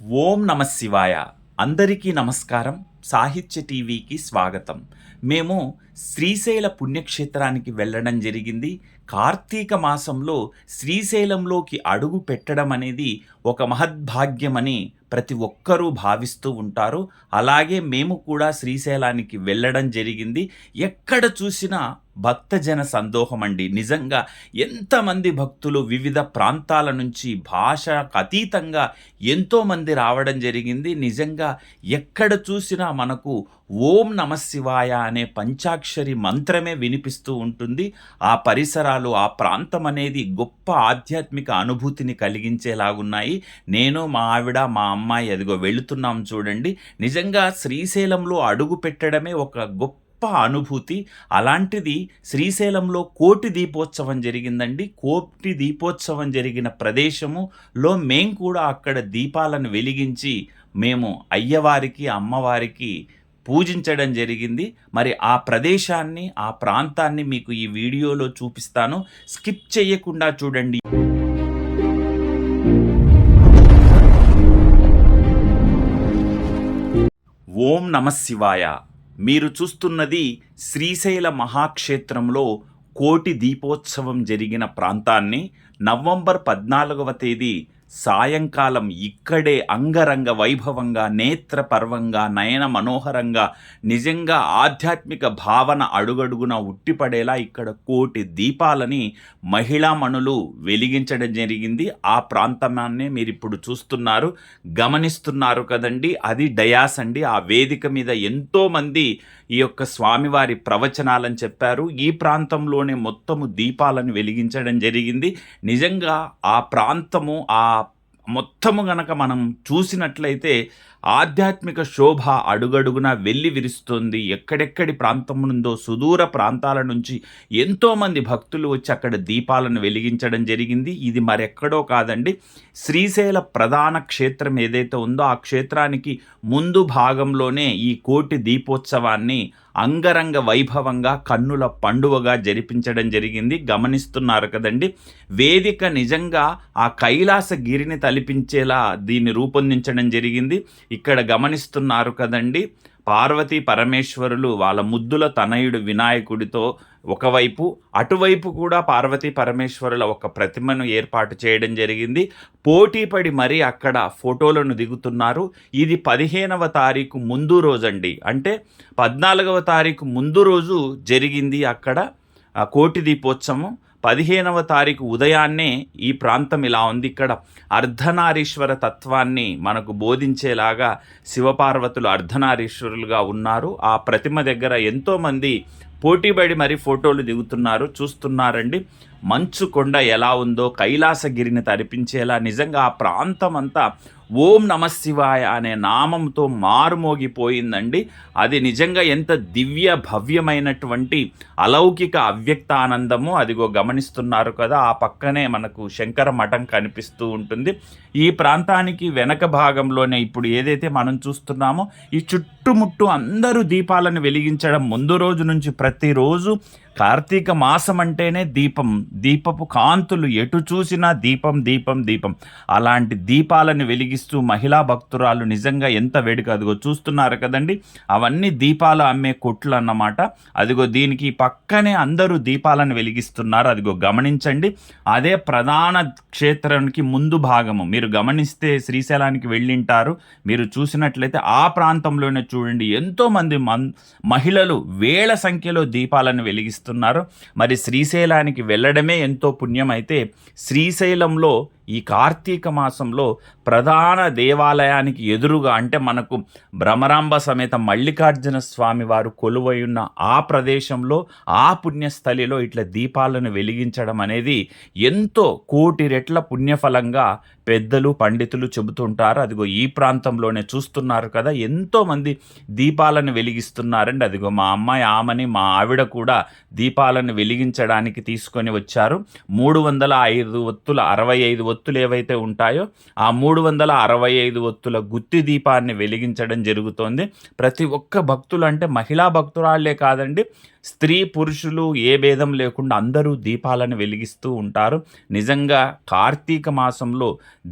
ఓం నమ శివాయ. అందరికీ నమస్కారం. సాహిత్య టీవీకి స్వాగతం. మేము శ్రీశైల పుణ్యక్షేత్రానికి వెళ్ళడం జరిగింది. కార్తీక మాసంలో శ్రీశైలంలోకి అడుగు పెట్టడం అనేది ఒక మహద్భాగ్యమని ప్రతి ఒక్కరూ భావిస్తూ ఉంటారు. అలాగే మేము కూడా శ్రీశైలానికి వెళ్ళడం జరిగింది. ఎక్కడ చూసినా భక్తజన సందోహం అండి నిజంగా ఎంతమంది భక్తులు వివిధ ప్రాంతాల నుంచి భాషకు అతీతంగా ఎంతోమంది రావడం జరిగింది. నిజంగా ఎక్కడ చూసినా మనకు ఓం నమ శివాయ అనే పంచాక్షరి మంత్రమే వినిపిస్తూ ఉంటుంది. ఆ పరిసరాలు ఆ ప్రాంతం అనేది గొప్ప ఆధ్యాత్మిక అనుభూతిని కలిగించేలాగున్నాయి. నేను మా ఆవిడ మా అమ్మాయి అదిగో వెళుతున్నాం చూడండి. నిజంగా శ్రీశైలంలో అడుగు పెట్టడమే ఒక గొప్ప గొప్ప అనుభూతి. అలాంటిది శ్రీశైలంలో కోటి దీపోత్సవం జరిగిందండి. కోటి దీపోత్సవం జరిగిన ప్రదేశములో మేం కూడా అక్కడ దీపాలను వెలిగించి మేము అయ్యవారికి అమ్మవారికి పూజించడం జరిగింది. మరి ఆ ప్రదేశాన్ని ఆ ప్రాంతాన్ని మీకు ఈ వీడియోలో చూపిస్తాను. స్కిప్ చేయకుండా చూడండి. ఓం నమ శివాయ. మీరు చూస్తున్నది శ్రీశైల మహాక్షేత్రంలో కోటి దీపోత్సవం జరిగిన ప్రాంతాన్ని నవంబర్ పద్నాలుగవ తేదీ సాయంకాలం ఇక్కడే అంగరంగ వైభవంగా నేత్రపర్వంగా నయన మనోహరంగా నిజంగా ఆధ్యాత్మిక భావన అడుగడుగున ఉట్టిపడేలా ఇక్కడ కోటి దీపాలని మహిళామణులు వెలిగించడం జరిగింది. ఆ ప్రాంతమాన్నే మీరు ఇప్పుడు చూస్తున్నారు గమనిస్తున్నారు కదండి. అది డయాస్ అండి. ఆ వేదిక మీద ఎంతోమంది ఈ యొక్క స్వామివారి ప్రవచనాలని చెప్పారు. ఈ ప్రాంతంలోనే మొత్తము దీపాలను వెలిగించడం జరిగింది. నిజంగా ఆ ప్రాంతము ఆ మొత్తము గనక మనం చూసినట్లయితే ఆధ్యాత్మిక శోభ అడుగడుగున వెళ్ళి విరుస్తుంది. ఎక్కడెక్కడి ప్రాంతం నుందో సుదూర ప్రాంతాల నుంచి ఎంతోమంది భక్తులు వచ్చి అక్కడ దీపాలను వెలిగించడం జరిగింది. ఇది మరెక్కడో కాదండి. శ్రీశైల ప్రధాన క్షేత్రం ఏదైతే ఉందో ఆ క్షేత్రానికి ముందు భాగంలోనే ఈ కోటి దీపోత్సవాన్ని అంగరంగ వైభవంగా కన్నుల పండువగా జరిపించడం జరిగింది. గమనిస్తున్నారు కదండి. వేదిక నిజంగా ఆ కైలాసగిరిని తలిపించేలా దీన్ని రూపొందించడం జరిగింది. ఇక్కడ గమనిస్తున్నారు కదండి. పార్వతీ పరమేశ్వరులు వాళ్ళ ముద్దుల తనయుడు వినాయకుడితో ఒకవైపు అటువైపు కూడా పార్వతీ పరమేశ్వరుల ఒక ప్రతిమను ఏర్పాటు చేయడం జరిగింది. పోటీపడి మరీ అక్కడ ఫోటోలను దిగుతున్నారు. ఇది పదిహేనవ తారీఖు ముందు రోజండి. అంటే పద్నాలుగవ తారీఖు ముందు రోజు జరిగింది అక్కడ కోటి దీపోత్సవం. పదిహేనవ తారీఖు ఉదయాన్నే ఈ ప్రాంతం ఇలా ఉంది. ఇక్కడ అర్ధనారీశ్వర తత్వాన్ని మనకు బోధించేలాగా శివపార్వతులు అర్ధనారీశ్వరులుగా ఉన్నారు. ఆ ప్రతిమ దగ్గర ఎంతోమంది పోటీపడి మరి ఫోటోలు దిగుతున్నారు చూస్తున్నారండి. మంచు కొండ ఎలా ఉందో కైలాసగిరిని తరిపించేలా నిజంగా ఆ ప్రాంతం అంతా ఓం నమ శివాయ అనే నామంతో మారుమోగిపోయిందండి. అది నిజంగా ఎంత దివ్య భవ్యమైనటువంటి అలౌకిక అవ్యక్త ఆనందము అదిగో గమనిస్తున్నారు కదా. ఆ పక్కనే మనకు శంకర మఠం కనిపిస్తూ ఉంటుంది. ఈ ప్రాంతానికి వెనక భాగంలోనే ఇప్పుడు ఏదైతే మనం చూస్తున్నామో ఈ చుట్టుముట్టు అందరూ దీపాలను వెలిగించడం ముందు రోజు నుంచి ప్రతిరోజు కార్తీక మాసం అంటేనే దీపం. దీపపు కాంతులు ఎటు చూసినా దీపం దీపం దీపం. అలాంటి దీపాలను వెలిగిస్తూ మహిళా భక్తురాలు నిజంగా ఎంత వేడుక. అదిగో చూస్తున్నారు కదండి అవన్నీ దీపాలు అమ్మే కొట్లు అన్నమాట. అదిగో దీనికి పక్కనే అందరూ దీపాలను వెలిగిస్తున్నారు. అదిగో గమనించండి అదే ప్రధాన క్షేత్రానికి ముందు భాగము. మీరు గమనిస్తే శ్రీశైలానికి వెళ్ళింటారు. మీరు చూసినట్లయితే ఆ ప్రాంతంలోనే చూడండి ఎంతోమంది మన్ మహిళలు వేల సంఖ్యలో దీపాలను వెలిగిస్తారు చేస్తున్నారు మరి శ్రీశైలానికి వెళ్ళడమే ఎంతో పుణ్యం అయితే శ్రీశైలంలో ఈ కార్తీక మాసంలో ప్రధాన దేవాలయానికి ఎదురుగా అంటే మనకు భ్రమరాంబ సమేత మల్లికార్జున స్వామి వారు కొలువై ఉన్న ఆ ప్రదేశంలో ఆ పుణ్యస్థలిలో ఇట్లా దీపాలను వెలిగించడం అనేది ఎంతో కోటి రెట్ల పుణ్యఫలంగా పెద్దలు పండితులు చెబుతుంటారు అదిగో ఈ ప్రాంతంలోనే చూస్తున్నారు కదా ఎంతోమంది దీపాలను వెలిగిస్తున్నారండి. అదిగో మా అమ్మాయి ఆమని మా ఆవిడ కూడా దీపాలను వెలిగించడానికి తీసుకొని వచ్చారు. మూడు వందల ఐదు ఒత్తుల అరవై ఐదు ఒత్తులు ఏవైతే ఉంటాయో ఆ మూడు వందల అరవై ఐదు ఒత్తుల గుత్తి దీపాన్ని వెలిగించడం జరుగుతోంది. ప్రతి ఒక్క భక్తులు అంటే మహిళా భక్తురాళ్ళే కాదండి స్త్రీ పురుషులు ఏ భేదం లేకుండా అందరూ దీపాలను వెలిగిస్తూ ఉంటారు. నిజంగా కార్తీక మాసంలో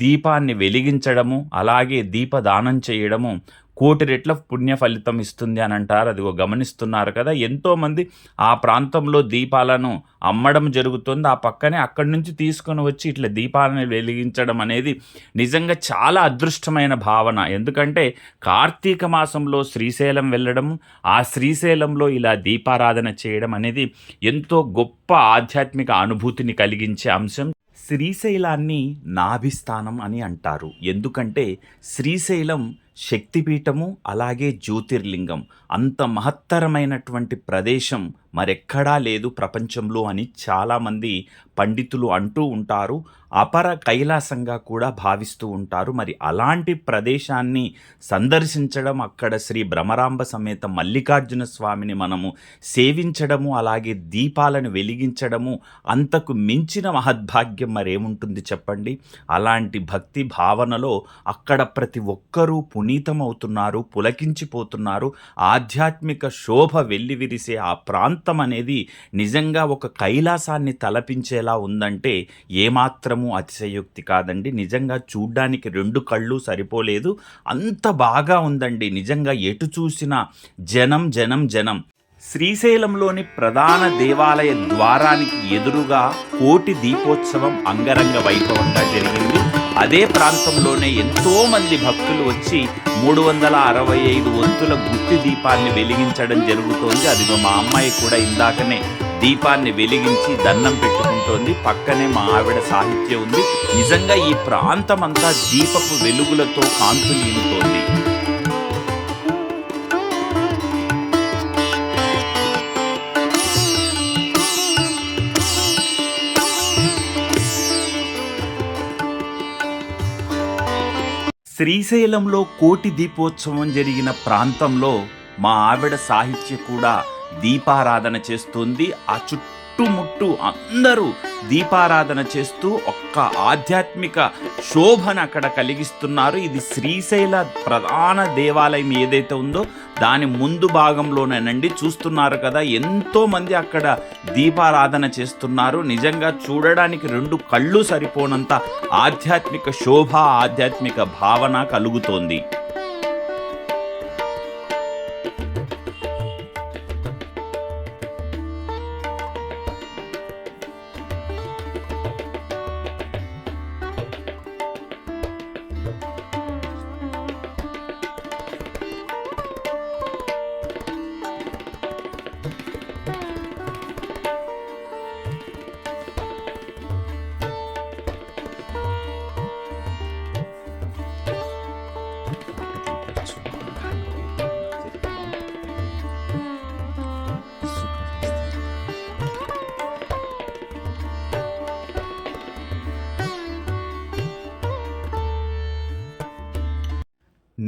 దీపాన్ని వెలిగించడము అలాగే దీపదానం చేయడము కోటి రెట్ల పుణ్య ఫలితం ఇస్తుంది అని అంటారు. అదిగో గమనిస్తున్నారు కదా ఎంతోమంది ఆ ప్రాంతంలో దీపాలను అమ్మడం జరుగుతుంది. ఆ పక్కనే అక్కడి నుంచి తీసుకొని వచ్చి ఇట్లా దీపాలను వెలిగించడం అనేది నిజంగా చాలా అదృష్టమైన భావన. ఎందుకంటే కార్తీక మాసంలో శ్రీశైలం వెళ్ళడం ఆ శ్రీశైలంలో ఇలా దీపారాధన చేయడం అనేది ఎంతో గొప్ప ఆధ్యాత్మిక అనుభూతిని కలిగించే అంశం. శ్రీశైలాన్ని నాభిస్థానం అని అంటారు. ఎందుకంటే శ్రీశైలం శక్తిపీఠము అలాగే జ్యోతిర్లింగం అంత మహత్తరమైనటువంటి ప్రదేశం మరెక్కడా లేదు ప్రపంచంలో అని చాలామంది పండితులు అంటూ ఉంటారు. అపర కైలాసంగా కూడా భావిస్తూ ఉంటారు. మరి అలాంటి ప్రదేశాన్ని సందర్శించడం అక్కడ శ్రీ భ్రమరాంబ సమేత మల్లికార్జున స్వామిని మనము సేవించడము అలాగే దీపాలను వెలిగించడము అంతకు మించిన మహద్భాగ్యం మరేముంటుంది చెప్పండి? అలాంటి భక్తి భావనలో అక్కడ ప్రతి ఒక్కరూ పునీతమవుతున్నారు పులకించిపోతున్నారు. ఆధ్యాత్మిక శోభ వెల్లివిరిసే ఆ ప్రాంతం అనేది నిజంగా ఒక కైలాసాన్ని తలపించేలా ఉందంటే ఏమాత్రము అతిశయోక్తి కాదండి. నిజంగా చూడ్డానికి రెండు కళ్ళు సరిపోలేదు. అంత బాగా ఉందండి. నిజంగా ఎటు చూసినా జనం జనం జనం. శ్రీశైలంలోని ప్రధాన దేవాలయ ద్వారానికి ఎదురుగా కోటి దీపోత్సవం అంగరంగ వైభవంగా జరిగింది. అదే ప్రాంతంలోనే ఎంతో మంది భక్తులు వచ్చి మూడు వందల అరవై ఐదు వంతుల గుత్తి దీపాన్ని వెలిగించడం జరుగుతోంది. అదిగో మా అమ్మాయి కూడా ఇందాకనే దీపాన్ని వెలిగించి దండం పెట్టుకుంటోంది. పక్కనే మా ఆవిడ సాహిత్యం ఉంది. నిజంగా ఈ ప్రాంతం అంతా దీపపు వెలుగులతో కాంతులీనుతోంది శ్రీశైలంలో కోటి దీపోత్సవం జరిగిన ప్రాంతంలో మా ఆవిడ సాహిత్య కూడా దీపారాధన చేస్తుంది. ఆ చుట్టుముట్టు అందరూ దీపారాధన చేస్తూ ఒక్క ఆధ్యాత్మిక శోభను అక్కడ కలిగిస్తున్నారు. ఇది శ్రీశైల ప్రధాన దేవాలయం ఏదైతే ఉందో దాని ముందు భాగంలోనేనండి. చూస్తున్నారు కదా ఎంతోమంది అక్కడ దీపారాధన చేస్తున్నారు. నిజంగా చూడడానికి రెండు కళ్ళు సరిపోనంత ఆధ్యాత్మిక శోభ ఆధ్యాత్మిక భావన కలుగుతోంది.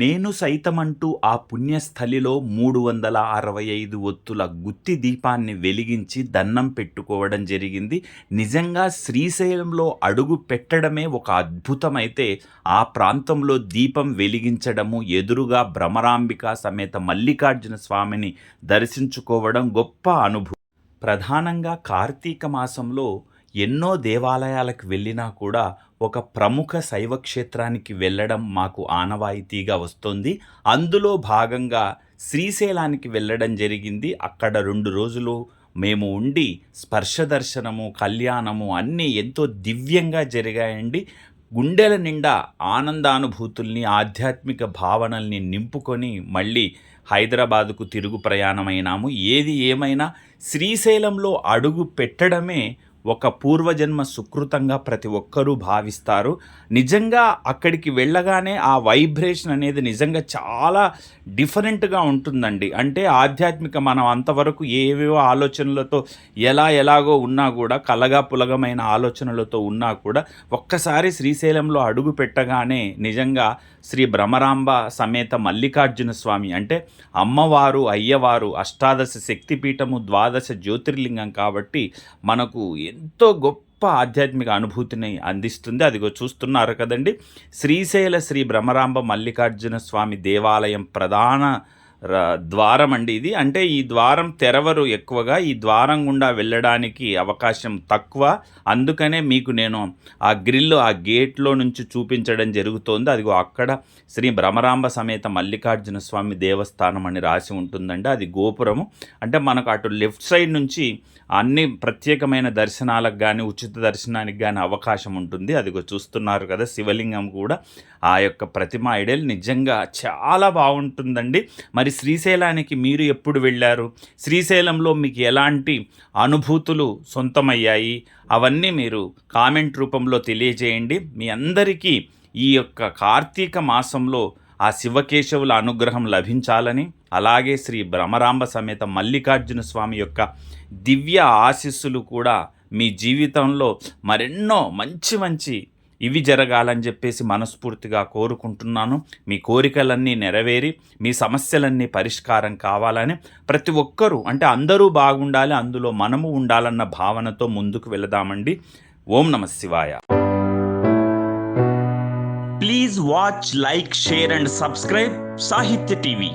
నేను సైతమంటూ ఆ పుణ్యస్థలిలో మూడు వందల అరవై ఐదు ఒత్తుల గుత్తి దీపాన్ని వెలిగించి దండం పెట్టుకోవడం జరిగింది. నిజంగా శ్రీశైలంలో అడుగు పెట్టడమే ఒక అద్భుతమైతే ఆ ప్రాంతంలో దీపం వెలిగించడము ఎదురుగా భ్రమరాంబిక సమేత మల్లికార్జున స్వామిని దర్శించుకోవడం గొప్ప అనుభవం. ప్రధానంగా కార్తీక మాసంలో ఎన్నో దేవాలయాలకు వెళ్ళినా కూడా ఒక ప్రముఖ శైవ క్షేత్రానికి వెళ్ళడం మాకు ఆనవాయితీగా వస్తుంది. అందులో భాగంగా శ్రీశైలానికి వెళ్ళడం జరిగింది. అక్కడ రెండు రోజులు మేము ఉండి స్పర్శ దర్శనము కళ్యాణము అన్నీ ఎంతో దివ్యంగా జరిగాయండి. గుండెల నిండా ఆనందానుభూతుల్ని ఆధ్యాత్మిక భావనల్ని నింపుకొని మళ్ళీ హైదరాబాదుకు తిరుగు ప్రయాణమైనాము. ఏది ఏమైనా శ్రీశైలంలో అడుగు పెట్టడమే ఒక పూర్వజన్మ సుకృతంగా ప్రతి ఒక్కరూ భావిస్తారు. నిజంగా అక్కడికి వెళ్ళగానే ఆ వైబ్రేషన్ అనేది నిజంగా చాలా డిఫరెంట్గా ఉంటుందండి. అంటే ఆధ్యాత్మిక మనం అంతవరకు ఏవేవో ఆలోచనలతో ఎలా ఎలాగో ఉన్నా కూడా కలగా పులగమైన ఆలోచనలతో ఉన్నా కూడా ఒక్కసారి శ్రీశైలంలో అడుగు పెట్టగానే నిజంగా శ్రీ భ్రమరాంబ సమేత మల్లికార్జున స్వామి అంటే అమ్మవారు అయ్యవారు అష్టాదశ శక్తిపీఠము ద్వాదశ జ్యోతిర్లింగం కాబట్టి మనకు ఎంతో గొప్ప గొప్ప ఆధ్యాత్మిక అనుభూతిని అందిస్తుంది. అదిగో చూస్తున్నారు కదండి. శ్రీశైల శ్రీ భ్రమరాంబ మల్లికార్జున స్వామి దేవాలయం ప్రధాన ద్వారం అండి ఇది. అంటే ఈ ద్వారం తెరవరు ఎక్కువగా. ఈ ద్వారం గుండా వెళ్ళడానికి అవకాశం తక్కువ. అందుకనే మీకు నేను ఆ గ్రిల్ ఆ గేట్లో నుంచి చూపించడం జరుగుతోంది. అదిగో అక్కడ శ్రీ భ్రమరాంబ సమేత మల్లికార్జున స్వామి దేవస్థానం అని రాసి ఉంటుందండి. అది గోపురము. అంటే మనకు అటు లెఫ్ట్ సైడ్ నుంచి అన్ని ప్రత్యేకమైన దర్శనాలకు కానీ ఉచిత దర్శనానికి కానీ అవకాశం ఉంటుంది. అదిగో చూస్తున్నారు కదా శివలింగం కూడా ఆ యొక్క ప్రతిమ ఐడల్ నిజంగా చాలా బాగుంటుందండి. మరి మరి శ్రీశైలానికి మీరు ఎప్పుడు వెళ్ళారు? శ్రీశైలంలో మీకు ఎలాంటి అనుభూతులు సొంతమయ్యాయి? అవన్నీ మీరు కామెంట్ రూపంలో తెలియజేయండి. మీ అందరికీ ఈ యొక్క కార్తీక మాసంలో ఆ శివకేశవుల అనుగ్రహం లభించాలని అలాగే శ్రీ భ్రమరాంబ సమేత మల్లికార్జున స్వామి యొక్క దివ్య ఆశీస్సులు కూడా మీ జీవితంలో మరెన్నో మంచి మంచి ఇవి జరగాలని చెప్పేసి మనస్ఫూర్తిగా కోరుకుంటున్నాను. మీ కోరికలన్నీ నెరవేరి మీ సమస్యలన్నీ పరిష్కారం కావాలని ప్రతి ఒక్కరూ అంటే అందరూ బాగుండాలి అందులో మనము ఉండాలన్న భావనతో ముందుకు వెళదామండి. ఓం నమ శివాయ. Please watch like share and subscribe Sahitya TV.